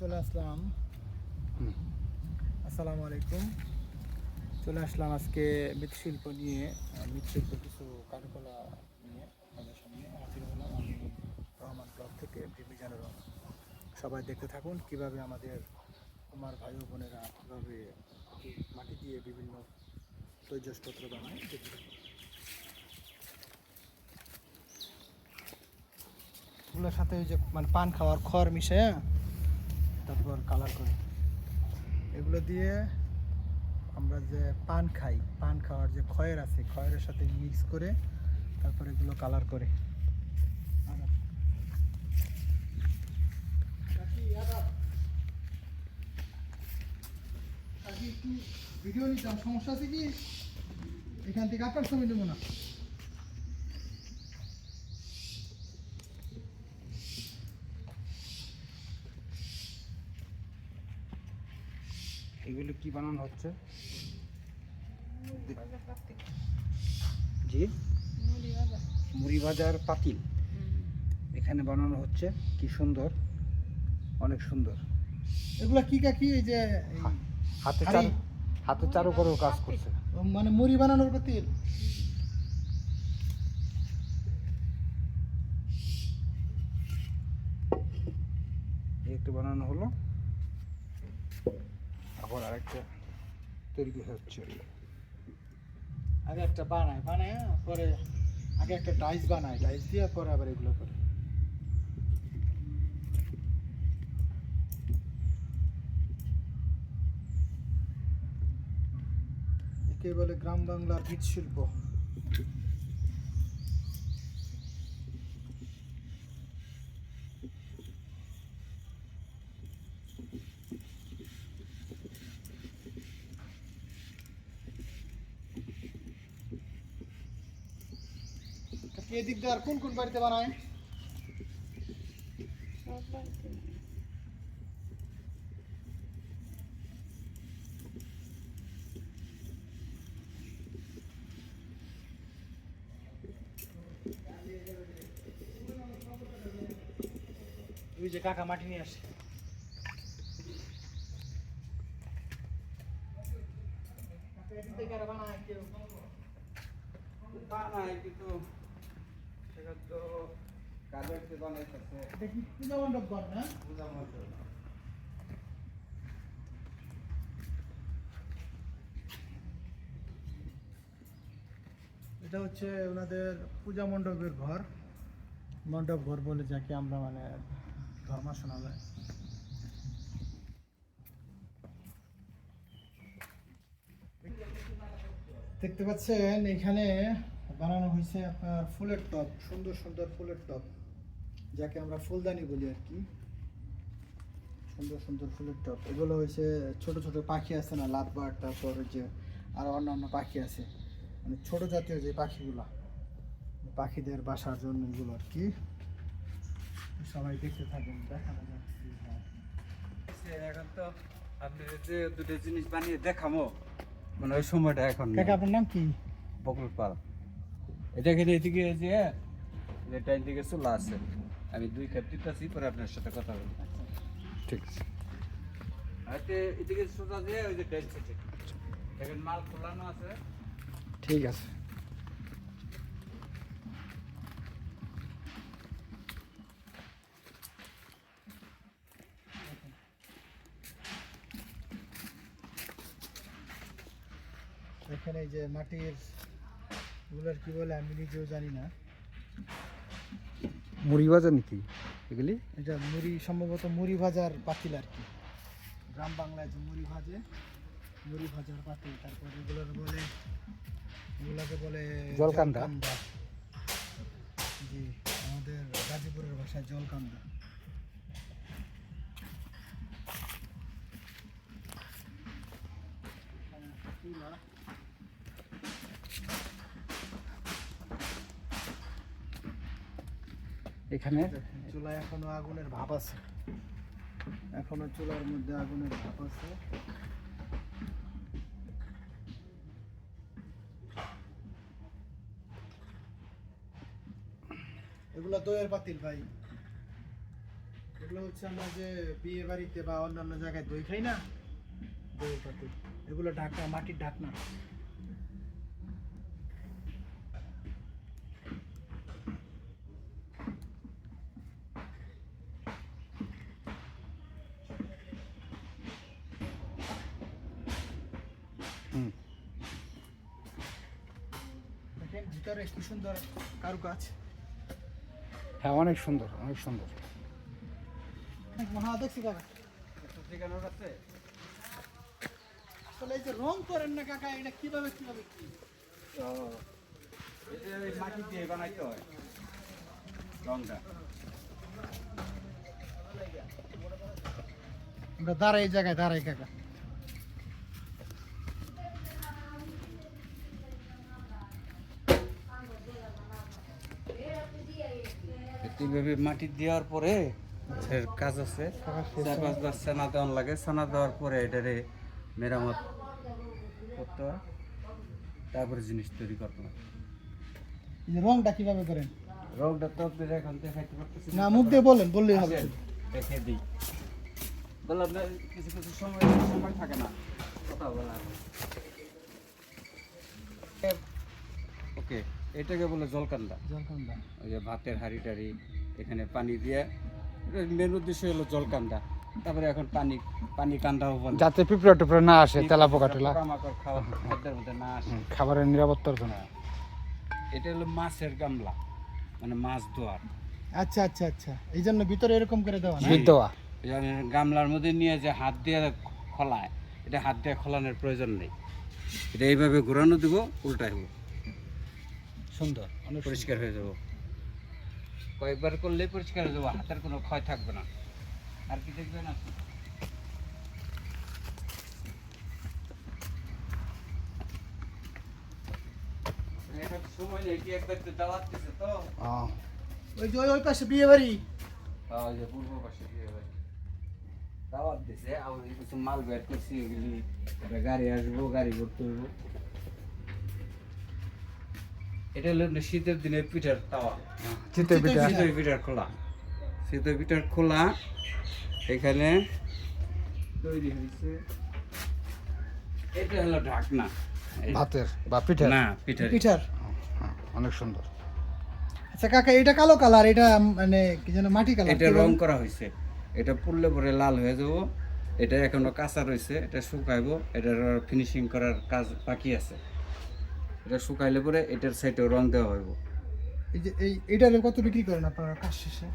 চলে আসলাম। আসসালামু আলাইকুম। চলে আসলাম আজকে মৃৎশিল্প নিয়ে মৃৎশিল্প কিছু কারুকলা নিয়ে আপনাদের সামনে। হাজির হলাম আমি রহমান ব্লগ থেকে রহমান। সবাই দেখতে থাকুন কীভাবে আমাদের আমার ভাই বোনেরা কীভাবে মাটি দিয়ে বিভিন্ন তৈজসপত্র বানায়, দেখতে থাকুন। এগুলোর সাথে ওই যে মানে পান খাওয়ার খড় মিশে তারপর কালার করি। এগুলো দিয়ে আমরা যে পান খাই, পান খাওয়ার যে খয়ের আছে খয়ের সাথে মিক্স করে তারপর এগুলো কালার করে। ভিডিও নিতাম, সমস্যা আছে কি? এখান থেকে আপনার ছবি নেব না। এগুলো কি বানানো হচ্ছে? জি? মুড়ি ভাজার পাতিল। এখানে বানানো হচ্ছে। কি সুন্দর। অনেক সুন্দর। এগুলা কি কাকি? এই যে হাতে? চারু হাতে চারু করেও কাজ করছে। মানে মুড়ি বানানোর পাতিল এই একটু বানানো হলো। আবার আরেকটা তৈরি হচ্ছে। আগে একটা বানায় বানায় পরে আগে একটা ডাইস বানায়, ডাইস দিয়ে পরে আবার এগুলো করে। একে বলে গ্রাম বাংলার ভিত শিল্প এদিক দিয়ে আর কোন কোন বাড়িতে বানায়? ওই যে কাকা মাটি নিয়ে আসে বানায় কিন্তু দেখি পূজা মণ্ডপ ঘর না? পূজা এটা হচ্ছে ওনাদের পূজা মণ্ডপের ঘর। মণ্ডপ ঘর বলে যাকে আমরা মানে ধর্ম যায়। দেখতে পাচ্ছেন এখানে বানানো হয়েছে আপনার ফুলের টব সুন্দর সুন্দর ফুলের টব যাকে আমরা ফুলদানি বলি আর কি। সুন্দর সুন্দর ফুলের টব। এগুলো হয়েছে ছোট ছোট পাখি আছে না লাতবার তারপর যে আরও অন্যান্য পাখি আছে। মানে ছোট জাতীয় যে পাখিগুলো পাখিদের বাসার জন্য এগুলো আর কি। সবাই দেখতে থাকেন দেখানো এখন তো আপনি যে দুটো জিনিস বানিয়ে দেখামো মানে ওই সময়টা এখন আপনার নাম কি? বকুল পাল এটা এখানে এদিকে যে এটা এদিকে চুলা আছে। আমি দুই কাপ দিতেছি পরে আপনার সাথে কথা বলব। ঠিক আছে। হাতে এদিকে সোজা দিয়ে ওই যে সেটে দেখেন মাল খোলানো আছে। ঠিক আছে। এখানে এই যে মাটির এগুলোর কি বলে আমি নিজেও জানি না মুড়ি ভাজা নাকি এগুলি এটা মুড়ি সম্ভবত মুড়ি ভাজার পাতিল আর কি গ্রাম বাংলায় যে মুড়ি ভাজে মুড়ি ভাজার পাতিল তারপর এগুলোর বলে এগুলোকে বলে জলকান্দা। জি আমাদের গাজীপুরের ভাষায় জলকান্দা চুলা। এখানে। চুলায় এখনও আগুনের ভাব আছে। এখনও চুলার মধ্যে আগুনের ভাব আছে। এগুলা দইয়ের পাতিল ভাই। এগুলো হচ্ছে আমরা যে বিয়ে বাড়িতে বা অন্যান্য জায়গায় দই খাই না, দইয়ের পাতি এগুলো ঢাকনা মাটির ঢাকনা। দেখেন ভিতরে কি সুন্দর কারুকাজ। হ্যাঁ অনেক সুন্দর অনেক সুন্দর। মহা দেখছি কাকা। আসলে এই যে রং করেন না কাকা এটা কীভাবে কীভাবে কি? এটা ওই মাটি দিয়ে বানাইতে হয়। রংটা। আমরা দাঁড়াই এই জায়গায় দাঁড়াই কাকা। এইভাবে মাটি দেওয়ার পরে এর কাজ আছে। চার পাঁচবার ছানা দেওয়ান লাগে। ছানা দেওয়ার পরে এটারে মেরামত করতে হয়। তারপরে জিনিস তৈরি করতে হয়। রংটা কীভাবে করেন? রংটা তো আপনারা এখন দেখাইতে পারতেছি না মুখ দিয়ে বলেন বললেই হবে দেখে দিই। বললাম না কিছু কিছু সময় সময় থাকে না। কথা বলার। ওকে। এটাকে বলে জলকান্দা। জলকান্দা। ওই যে ভাতের হাঁড়ি টাড়ি এখানে পানি দিয়ে মেন উদ্দেশ্য হলো জলকান্দা। তারপরে এখন পানি পানি কান্দাও বলে। যাতে পিঁপড়া টুপড়া না আসে তেলা পোকা টেলা। খাওয়া খাদ্যের মধ্যে না আসে। খাবারের নিরাপত্তার জন্য। এটা হলো মাছের গামলা মানে মাছ ধোয়ার। আচ্ছা আচ্ছা আচ্ছা। এই জন্য ভিতরে এরকম করে দেওয়া দেওয়া। গামলার মধ্যে নিয়ে যে হাত দিয়ে খোলায় এটা হাত দিয়ে খোলানোর প্রয়োজন নেই। এটা এইভাবে ঘোরানো দিব উল্টাই হব সুন্দর অনেক পরিষ্কার হয়ে যাব। কয়েকবার করলেই পরিষ্কার হয়ে যাব হাতের কোনো ক্ষয় থাকবে না। আর কি দেখবেন আপনি? এটা সময় কি একবার দাওয়াত দিছে তো। ওই যে ওই পাশে বিয়ে বাড়ি। ওই যে পূর্ব পাশে ভাই দাওয়াত দিছে আর কিছু মাল বের করছি গাড়ি আসব গাড়ি করতে হইব এটা হলো শীতের দিনের পিঠার তাওয়া। পিঠা। শীতের পিঠার খোলা। শীতের পিঠার খোলা। এখানে তৈরি হয়েছে। এটা হলো ঢাকনা। ভাতের বা পিঠা না পিঠার। পিঠার। অনেক সুন্দর। আচ্ছা কাকা এটা কালো কালার এটা মানে কি যেন মাটি কালার এটা রং করা হয়েছে। এটা পুড়লে পরে লাল হয়ে যাব। এটা এখনও কাঁচা রয়েছে এটা শুকাইবো। এটার ফিনিশিং করার কাজ বাকি আছে। এটা শুকাইলে পরে এটার সাইডেও রং দেওয়া হইব। এই যে এই এটার কত বিক্রি করেন আপনারা কাজ শেষে?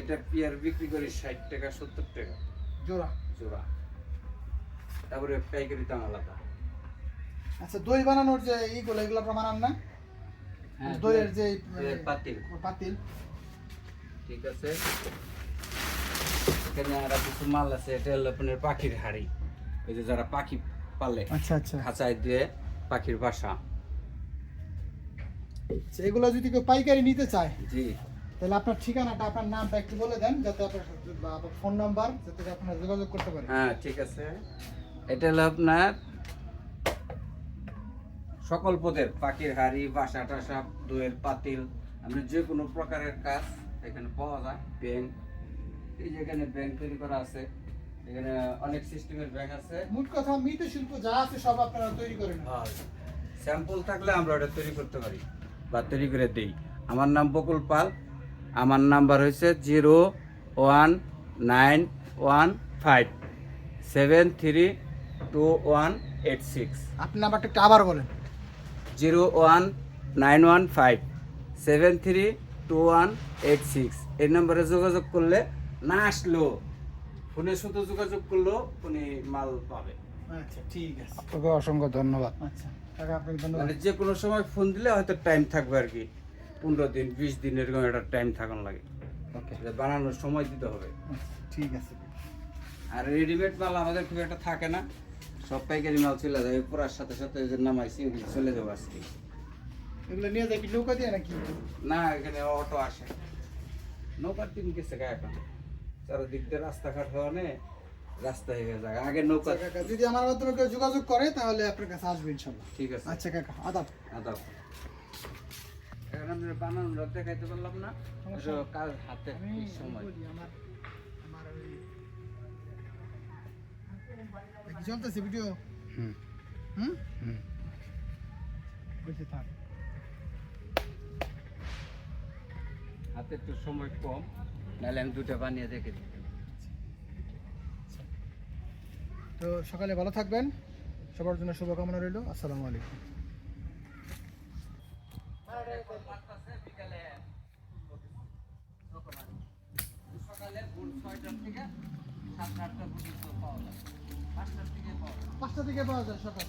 এটা পিয়ার বিক্রি করি ষাট টাকা সত্তর টাকা। জোড়া? জোড়া। তারপরে পাইকারি দাম আলাদা। আচ্ছা দই বানানোর যে এইগুলো এগুলো আপনারা বানান না? হ্যাঁ, দইয়ের যে পাতিল। পাতিল। ঠিক আছে। এখানে আর কিছু মাল আছে এটা হলো আপনার পাখির হাড়ি। ওই যে যারা পাখি পালে আচ্ছা আচ্ছা। খাঁচায় দিয়ে পাখির বাসা। এগুলো যদি কেউ পাইকারি নিতে চায় জি। তাহলে আপনার ঠিকানাটা আপনার নামটা একটু বলে দেন যাতে আপনার ফোন নাম্বার যাতে আপনারা যোগাযোগ করতে পারেন। হ্যাঁ ঠিক আছে। এটা হলো আপনার সকল পদের পাখির হাড়ি বাসা টাসা দইয়ের পাতিল আপনি যে কোনো প্রকারের কাজ এখানে পাওয়া যায় ব্যাংক এই যে এখানে ব্যাংক তৈরি করা আছে এখানে অনেক সিস্টেমের ব্যাংক আছে। মোট কথা মৃৎ শিল্প যা আছে সব আপনারা তৈরি করেন। স্যাম্পল থাকলে আমরা ওটা তৈরি করতে পারি। বা তৈরি করে দিই। আমার নাম বকুল পাল। আমার নাম্বার হয়েছে zero one nine one five seven three two one eight six. আপনি নাম্বারটা একটু আবার বলেন। Zero one nine one five seven three two one eight six. এই নম্বরে যোগাযোগ করলে না আসলেও ফোনে শুধু যোগাযোগ করলেও উনি মাল পাবে। আচ্ছা ঠিক আছে। আপনাকে অসংখ্য ধন্যবাদ। আচ্ছা কাকা আপনাকে ধন্যবাদ। মানে যে কোনো সময় ফোন দিলে হয়তো টাইম থাকবে আর কি। পনেরো দিন বিশ দিন এরকম একটা টাইম থাকুন লাগে। ওকে। বানানোর সময় দিতে হবে। ঠিক আছে। আর রেডিমেড মাল আমাদের খুব একটা থাকে না। সব পাইকারি মাল চলে যায়। পুরার সাথে সাথে যে নামাইছি ওগুলো চলে যাব আজকে। এগুলো নিয়ে যাই কি নৌকা দিয়ে নাকি? না এখানে অটো আসে। নৌকার দিন গেছে গা এখন। চারদিক দিয়ে রাস্তাঘাট হওয়া নে। রাস্তা হয়ে গেছে আগে নৌকা আচ্ছা যদি আমার মাধ্যমে কেউ যোগাযোগ করে তাহলে আপনার কাছে আসবে ইনশাল্লাহ। ঠিক আছে। আচ্ছা কাকা আদাব। আদাব। হাতে সময়? একটু সময় কম নাহলে আমি দুটা বানিয়ে দেখে দিই। তো সকালে ভালো থাকবেন। সবার জন্য শুভকামনা রইল। আসসালামু আলাইকুম। সকালে ভোর ছয়টার থেকে সাতটা আটটা পর্যন্ত পাওয়া যায়। পাঁচটার থেকে পাওয়া যায়। পাঁচটা থেকে পাওয়া যায় সকাল।